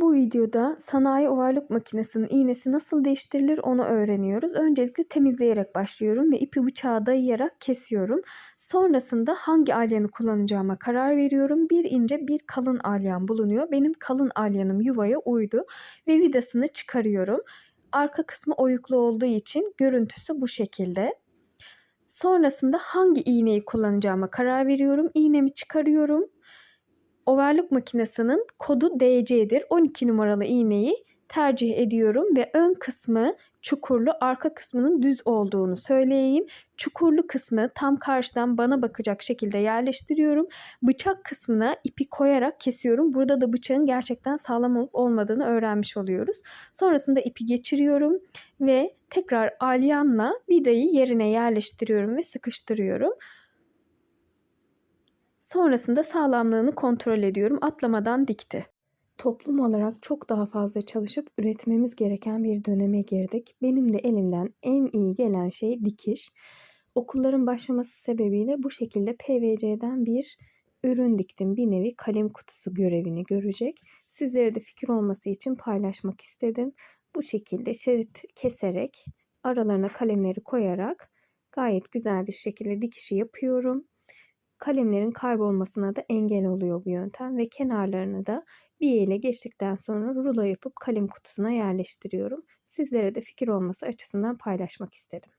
Bu videoda sanayi ovarlık makinesinin iğnesi nasıl değiştirilir onu öğreniyoruz. Öncelikle temizleyerek başlıyorum ve ipi bıçağa dayayarak kesiyorum. Sonrasında hangi alyanı kullanacağıma karar veriyorum. Bir ince bir kalın alyan bulunuyor. Benim kalın alyanım yuvaya uydu ve vidasını çıkarıyorum. Arka kısmı oyuklu olduğu için görüntüsü bu şekilde. Sonrasında hangi iğneyi kullanacağıma karar veriyorum. İğnemi çıkarıyorum overlock makinesinin kodu DC'dir. 12 numaralı iğneyi tercih ediyorum ve ön kısmı çukurlu, arka kısmının düz olduğunu söyleyeyim. Çukurlu kısmı tam karşıdan bana bakacak şekilde yerleştiriyorum. Bıçak kısmına ipi koyarak kesiyorum. Burada da bıçağın gerçekten sağlam olup olmadığını öğrenmiş oluyoruz. Sonrasında ipi geçiriyorum ve tekrar alyanla vidayı yerine yerleştiriyorum ve sıkıştırıyorum. Sonrasında sağlamlığını kontrol ediyorum. Atlamadan dikti. Toplum olarak çok daha fazla çalışıp üretmemiz gereken bir döneme girdik. Benim de elimden en iyi gelen şey dikiş. Okulların başlaması sebebiyle bu şekilde PVC'den bir ürün diktim. Bir nevi kalem kutusu görevini görecek. Sizlere de fikir olması için paylaşmak istedim. Bu şekilde şerit keserek aralarına kalemleri koyarak gayet güzel bir şekilde dikişi yapıyorum kalemlerin kaybolmasına da engel oluyor bu yöntem ve kenarlarını da bir ile geçtikten sonra rulo yapıp kalem kutusuna yerleştiriyorum. Sizlere de fikir olması açısından paylaşmak istedim.